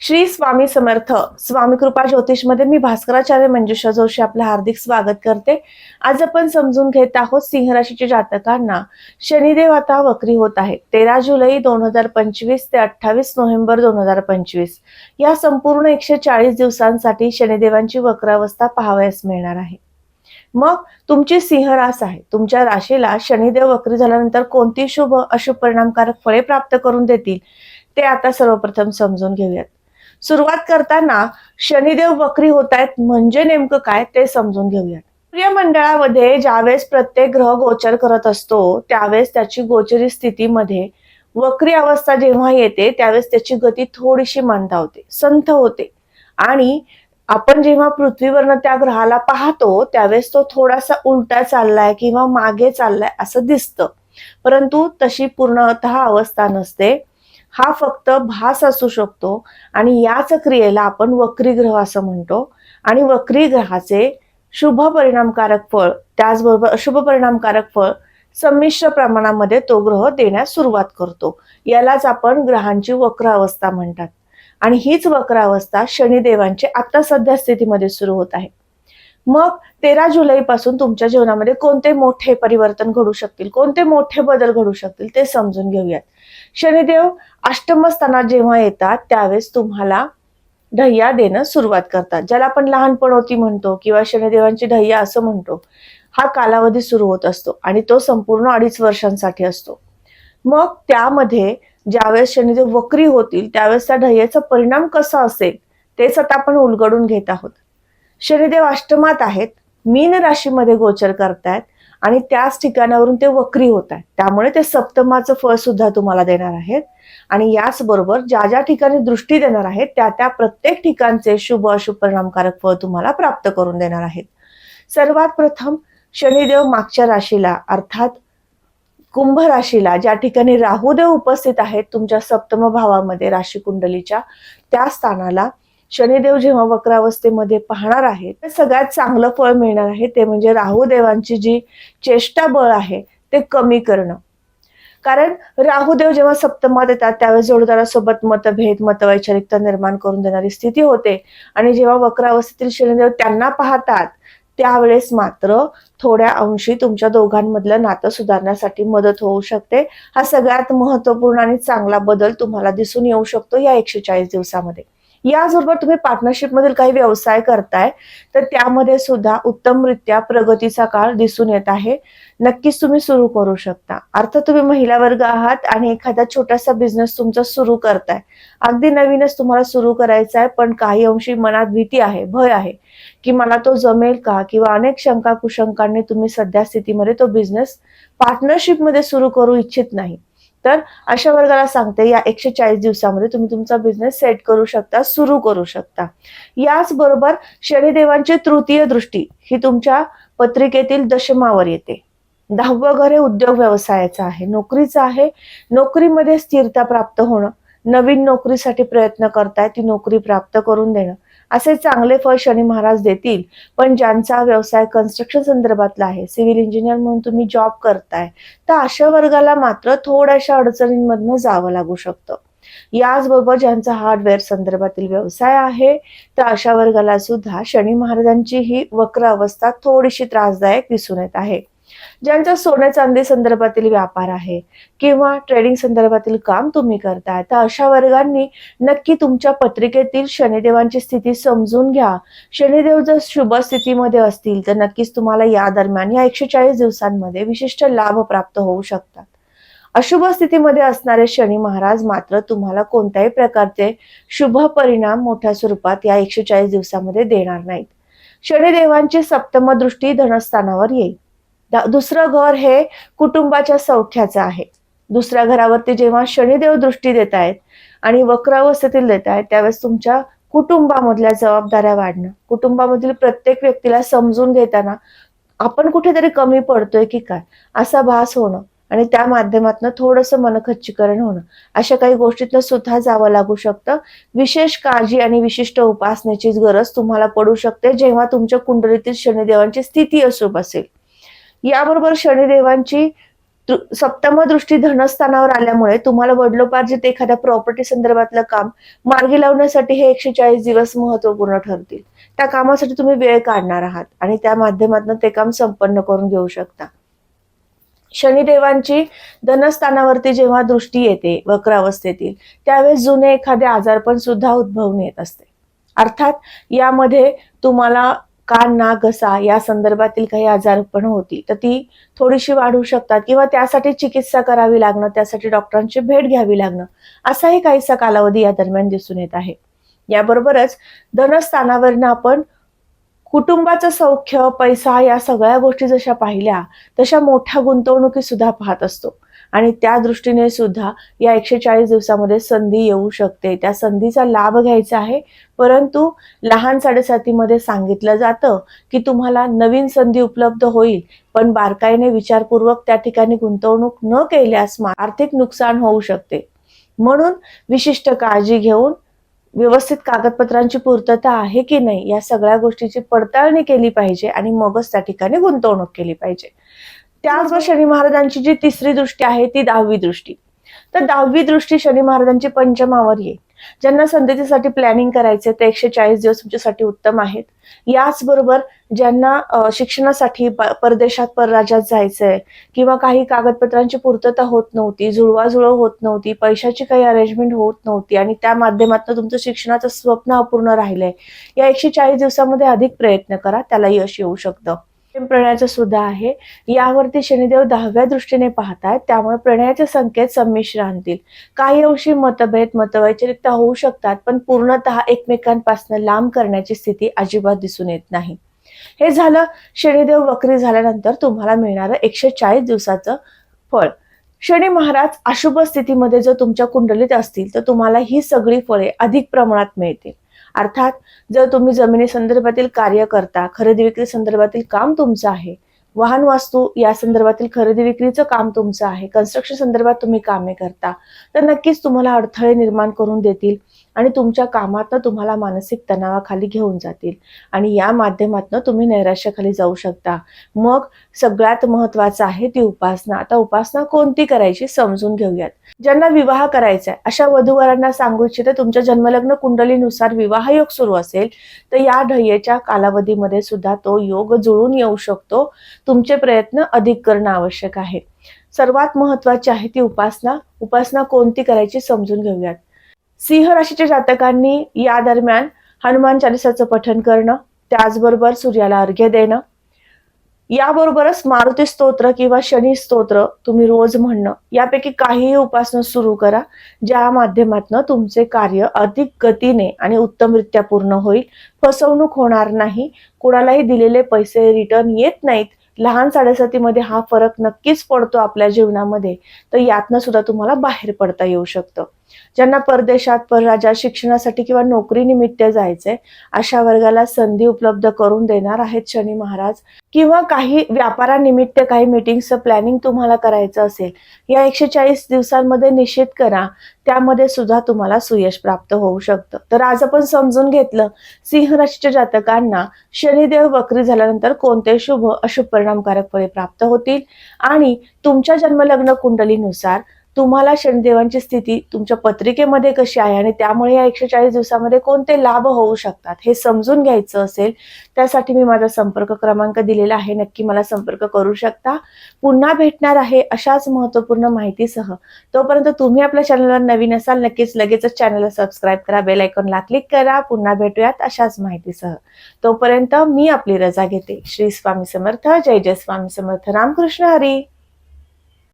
श्री स्वामी समर्थ स्वामी कृपा ज्योतिषमध्ये मी भास्कराचार्य मंजुषा जोशी आपलं हार्दिक स्वागत करते. आज आपण समजून घेत आहोत सिंह राशीच्या जातकांना शनिदेव आता वक्री होत आहे तेरा जुलै दोन हजार पंचवीस ते अठ्ठावीस नोव्हेंबर दोन हजार पंचवीस. या संपूर्ण एकशे चाळीस दिवसांसाठी शनिदेवांची वक्रावस्था पाहावयास मिळणार आहे. मग तुमची सिंह रास आहे. तुमच्या राशीला शनिदेव वक्री झाल्यानंतर कोणती शुभ अशुभ परिणामकारक फळे प्राप्त करून देतील ते आता सर्वप्रथम समजून घेऊयात. सुरुवात करताना शनिदेव वक्री होत आहेत म्हणजे नेमकं काय ते समजून घेऊयात. सूर्यमंडळामध्ये ज्यावेळेस प्रत्येक ग्रह गोचर करत असतो त्यावेळेस त्याची गोचरी स्थितीमध्ये वक्री अवस्था जेव्हा येते त्यावेळेस त्याची गती थोडीशी मंदावते संथ होते. आणि आपण जेव्हा पृथ्वीवरनं त्या ग्रहाला पाहतो त्यावेळेस तो थोडासा उलटा चाललाय किंवा मागे चाललाय असं दिसतं. परंतु तशी पूर्णतः अवस्था नसते. हा फक्त भास असू शकतो आणि याच क्रियेला आपण वक्री ग्रह असं म्हणतो. आणि वक्री ग्रहाचे शुभ परिणामकारक फळ त्याचबरोबर अशुभ परिणामकारक फळ संमिश्र प्रमाणामध्ये तो ग्रह देण्यास सुरुवात करतो. यालाच आपण ग्रहांची वक्र अवस्था म्हणतात. आणि हीच वक्र अवस्था शनिदेवांची आता सध्या स्थितीमध्ये सुरू होत आहे. मग तेरा जुलैपासून तुमच्या जीवनामध्ये कोणते मोठे परिवर्तन घडू शकतील? कोणते मोठे बदल घडू शकतील? ते समजून घेऊयात. शनिदेव अष्टम स्थानात जेव्हा येतात त्यावेळेस तुम्हाला ढय्या देणं सुरुवात करतात. ज्याला आपण लहानपणोती म्हणतो किंवा शनिदेवांची ढय्या असं म्हणतो हा कालावधी सुरू होत असतो आणि तो संपूर्ण अडीच वर्षांसाठी असतो. मग त्यामध्ये ज्यावेळेस शनिदेव वक्री होतील त्यावेळेस त्या ढय्याचा परिणाम कसा असेल तेच आता आपण उलगडून घेत आहोत. शनिदेव अष्टमात आहेत मीन राशीमध्ये गोचर करतायत आणि त्याच ठिकाणावरून ते वक्री होत आहेत त्यामुळे ते सप्तमाचं फळ सुद्धा तुम्हाला देणार आहेत. आणि याच बरोबर ज्या ज्या ठिकाणी दृष्टी देणार आहेत त्या त्या प्रत्येक ठिकाणचे शुभ अशुभ परिणामकारक फळ तुम्हाला प्राप्त करून देणार आहेत. सर्वात प्रथम शनिदेव मागच्या राशीला अर्थात कुंभ राशीला ज्या ठिकाणी राहुदेव उपस्थित आहेत तुमच्या सप्तम भावामध्ये राशी कुंडलीच्या त्या स्थानाला शनिदेव जेव्हा वक्रावस्थेमध्ये पाहणार आहे तर सगळ्यात चांगलं फळ मिळणार आहे ते म्हणजे राहुदेवांची जी चेष्टा बळ आहे ते कमी करणं. कारण राहुदेव जेव्हा सप्तमात येतात त्यावेळेस जोडदारासोबत मतभेद मतवैचारिकता निर्माण करून देणारी स्थिती होते. आणि जेव्हा वक्रावस्थेतील शनिदेव त्यांना पाहतात त्यावेळेस मात्र थोड्या अंशी तुमच्या दोघांमधलं नातं सुधारण्यासाठी मदत होऊ शकते. हा सगळ्यात महत्त्वपूर्ण आणि चांगला बदल तुम्हाला दिसून येऊ शकतो या एकशे चाळीस दिवसामध्ये. याचबरोबर तुम्ही पार्टनरशिप मधील काही व्यवसाय करताय तर त्यामध्ये सुद्धा उत्तमरित्या प्रगतीचा काळ दिसून येत आहे. नक्कीच तुम्ही सुरू करू शकता. अर्थात तुम्ही महिला वर्ग आहात आणि एखादा छोटासा बिझनेस तुमचा सुरू करताय. अगदी नवीनच तुम्हाला सुरू करायचा आहे पण काही अंशी मनात भीती आहे भय आहे की मला तो जमेल का? किंवा अनेक शंका कुशंकांनी तुम्ही सध्या स्थितीमध्ये तो बिझनेस पार्टनरशिपमध्ये सुरू करू इच्छित नाही. तर अशा वर्गाला सांगते या एकशे चाळीस दिवसामध्ये तुम्ही तुमचा बिझनेस सेट करू शकता सुरू करू शकता. याच बरोबर शनिदेवांची तृतीय दृष्टी ही तुमच्या पत्रिकेतील दशमावर येते. दहावं घर हे उद्योग व्यवसायाचं आहे नोकरीचं आहे. नोकरीमध्ये स्थिरता प्राप्त होणं नवीन नोकरीसाठी प्रयत्न करताय ती नोकरी प्राप्त करून देणं. असे चांगले फळ शनी महाराज देतील. पण ज्यांचा व्यवसाय कन्स्ट्रक्शन संदर्भातला आहे सिव्हिल इंजिनियर म्हणून तुम्ही जॉब करताय तर अशा वर्गाला मात्र थोड्याशा अडचणींमधनं जावं लागू शकतं. याचबरोबर ज्यांचा हार्डवेअर संदर्भातील व्यवसाय आहे तर अशा वर्गाला सुद्धा शनी महाराजांची ही वक्र अवस्था थोडीशी त्रासदायक दिसून येत आहे. ज्यांचा सोने चांदी संदर्भातील व्यापार आहे किंवा ट्रेडिंग संदर्भातील काम तुम्ही करताय तर अशा वर्गांनी नक्की तुमच्या पत्रिकेतील शनिदेवांची स्थिती समजून घ्या. शनिदेव जर शुभ स्थितीमध्ये असतील तर नक्कीच तुम्हाला या दरम्यान या एकशे चाळीस दिवसांमध्ये विशिष्ट लाभ प्राप्त होऊ शकतात. अशुभ स्थितीमध्ये असणारे शनी महाराज मात्र तुम्हाला कोणत्याही प्रकारचे शुभ परिणाम मोठ्या स्वरूपात या एकशे चाळीस दिवसामध्ये देणार नाहीत. शनिदेवांची सप्तम दृष्टी धनस्थानावर येईल. दुसरं घर हे कुटुंबाच्या सौख्याचं आहे. दुसऱ्या घरावरती जेव्हा शनिदेव दृष्टी देत आहेत आणि वक्रावस्थेतील देत आहेत त्यावेळेस तुमच्या कुटुंबामधल्या जबाबदाऱ्या वाढणं. कुटुंबामधील प्रत्येक व्यक्तीला समजून घेताना आपण कुठेतरी कमी पडतोय की काय असा भास होणं आणि त्या माध्यमातून थोडंसं मनखच्चीकरण होणं. अशा काही गोष्टीतनं सुद्धा जावं लागू शकतं. विशेष काळजी आणि विशिष्ट उपासनेची गरज तुम्हाला पडू शकते जेव्हा तुमच्या कुंडलीतील शनिदेवांची स्थिती अशुभ असेल. याबरोबर शनिदेवांची सप्तम दृष्टी धनस्थानावर आल्यामुळे तुम्हाला वडलोपार्जित एखाद्या प्रॉपर्टी संदर्भातलं काम मार्गी लावण्यासाठी हे एकशे चाळीस दिवस महत्त्वपूर्ण ठरतील. त्या कामासाठी तुम्ही वेळ काढणार आहात आणि त्या माध्यमातून ते काम संपन्न करून घेऊ शकता. शनिदेवांची धनस्थानावरती जेव्हा दृष्टी येते वक्र अवस्थेतील त्यावेळेस जुने एखादे आजारपण सुद्धा उद्भवून येत असते. अर्थात यामध्ये तुम्हाला कान ना घसा? या संदर्भातील काही आजारपण होती तर ती थोडीशी वाढू शकतात. किंवा त्यासाठी चिकित्सा करावी लागणं त्यासाठी डॉक्टरांची भेट घ्यावी लागणं असाही काहीसा कालावधी या दरम्यान दिसून येत आहे. याबरोबरच धनस्थानावरनं आपण कुटुंबाचं सौख्य पैसा या सगळ्या गोष्टी जशा पाहिल्या तशा मोठ्या गुंतवणुकी सुद्धा पाहत असतो. आणि त्या दृष्टीने सुद्धा या एकशे चाळीस दिवसामध्ये संधी येऊ शकते. त्या संधीचा लाभ घ्यायचा आहे. परंतु लहान साडेसातीमध्ये सांगितलं जातं की तुम्हाला नवीन संधी उपलब्ध होईल पण बारकाईने विचारपूर्वक त्या ठिकाणी गुंतवणूक न केल्यास आर्थिक नुकसान होऊ शकते. म्हणून विशिष्ट काळजी घेऊन व्यवस्थित कागदपत्रांची पूर्तता आहे की नाही या सगळ्या गोष्टीची पडताळणी केली पाहिजे आणि मगच त्या ठिकाणी गुंतवणूक केली पाहिजे. त्याचबरोबर शनी महाराजांची जी तिसरी दृष्टी आहे ती दहावी दृष्टी. तर दहावी दृष्टी शनी महाराजांची पंचमावर येईल. ज्यांना संधीसाठी प्लॅनिंग करायचे ते एकशे चाळीस दिवस तुमच्यासाठी उत्तम आहेत. याचबरोबर ज्यांना शिक्षणासाठी परदेशात परराज्यात जायचंय किंवा काही कागदपत्रांची पूर्तता होत नव्हती जुळवाजुळव होत नव्हती पैशाची काही अरेंजमेंट होत नव्हती आणि त्या माध्यमातून तुमचं शिक्षणाचं स्वप्न अपूर्ण राहिलंय या एकशे चाळीस दिवसामध्ये अधिक प्रयत्न करा त्याला यश येऊ शकतं. प्रणयाचं सुद्धा आहे. यावरती शनिदेव दहाव्या दृष्टीने पाहतायत त्यामुळे प्रणयाचे संकेत संमिश्र आणतील. काही अंशी मतभेद मतवैचरिकता होऊ शकतात पण पूर्णतः एकमेकांपासून लांब करण्याची स्थिती अजिबात दिसून येत नाही. हे झालं शनिदेव वक्री झाल्यानंतर तुम्हाला मिळणारं एकशे चाळीस दिवसाचं फळ. शनी महाराज अशुभ स्थितीमध्ये जर तुमच्या कुंडलीत असतील तर तुम्हाला ही सगळी फळे अधिक प्रमाणात मिळतील. अर्थात जर तुम्ही जमिनी संदर्भातील कार्य करता खरेदी विक्री संदर्भातील काम तुमचं आहे वाहन वास्तू या संदर्भातील खरेदी विक्रीचं काम तुमचं आहे. कन्स्ट्रक्शन संदर्भात तुम्ही कामे करता. तर नक्कीच तुम्हाला अडथळे निर्माण करून देतील आणि तुमच्या कामातनं तुम्हाला मानसिक तणावाखाली घेऊन जातील. आणि या माध्यमातनं तुम्ही नैराश्याखाली जाऊ शकता. मग सगळ्यात महत्वाचं आहे ती उपासना. आता उपासना कोणती करायची समजून घेऊयात. ज्यांना विवाह करायचा आहे अशा वधूवरांना सांगू इच्छिते तुमच्या जन्मलग्न कुंडलीनुसार विवाह योग सुरू असेल तर या ढय्येच्या कालावधीमध्ये सुद्धा तो योग जुळून येऊ शकतो. तुमचे प्रयत्न अधिक करणं आवश्यक आहे. सर्वात महत्वाची आहे ती उपासना. उपासना कोणती करायची समजून घेऊयात. सिंह राशीच्या जातकांनी या दरम्यान हनुमान चालिसाचं पठण करणं त्याचबरोबर सूर्याला अर्घ्य देणं. याबरोबरच मारुती स्तोत्र किंवा शनी स्तोत्र तुम्ही रोज म्हणणं यापैकी काहीही उपासना सुरू करा ज्या माध्यमातून तुमचे कार्य अधिक गतीने आणि उत्तमरित्या पूर्ण होईल. फसवणूक होणार नाही. कुणालाही दिलेले पैसे रिटर्न येत नाहीत. लहान साडेसातीमध्ये हा फरक नक्कीच पडतो आपल्या जीवनामध्ये तर यातनं सुद्धा तुम्हाला बाहेर पडता येऊ शकतं. ज्यांना परदेशात परराज्यात शिक्षणासाठी किंवा नोकरी निमित्त जायचंय अशा वर्गाला संधी उपलब्ध करून देणार आहेत शनी महाराज. किंवा काही व्यापारानिमित्त काही मीटिंगचं प्लॅनिंग तुम्हाला करायचं असेल या एकशे चाळीस दिवसांमध्ये निश्चित करा. त्यामध्ये सुद्धा तुम्हाला सुयश प्राप्त होऊ शकतं. तर आज आपण समजून घेतलं सिंह राशीच्या जातकांना शनिदेव वक्री झाल्यानंतर कोणते शुभ अशुभ परिणामकारक फळे प्राप्त होतील? आणि तुमच्या जन्मलग्न कुंडलीनुसार तुम्हाला शनिदेवांची स्थिती तुमच्या पत्रिकेमध्ये कशी आहे आणि त्यामुळे या एकशे चाळीस दिवसामध्ये कोणते लाभ होऊ शकतात हे समजून घ्यायचं असेल त्यासाठी मी माझा संपर्क क्रमांक दिलेला आहे. नक्की मला संपर्क करू शकता. पुन्हा भेटणार आहे अशाच महत्त्वपूर्ण माहितीसह. तोपर्यंत तुम्ही आपल्या चॅनलवर नवीन असाल नक्कीच लगेचच चॅनलला सबस्क्राईब करा बेल आयकॉनला क्लिक करा. पुन्हा भेटूयात अशाच माहितीसह. तोपर्यंत मी आपली रजा घेते. श्री स्वामी समर्थ. जय जय स्वामी समर्थ. रामकृष्ण हरी.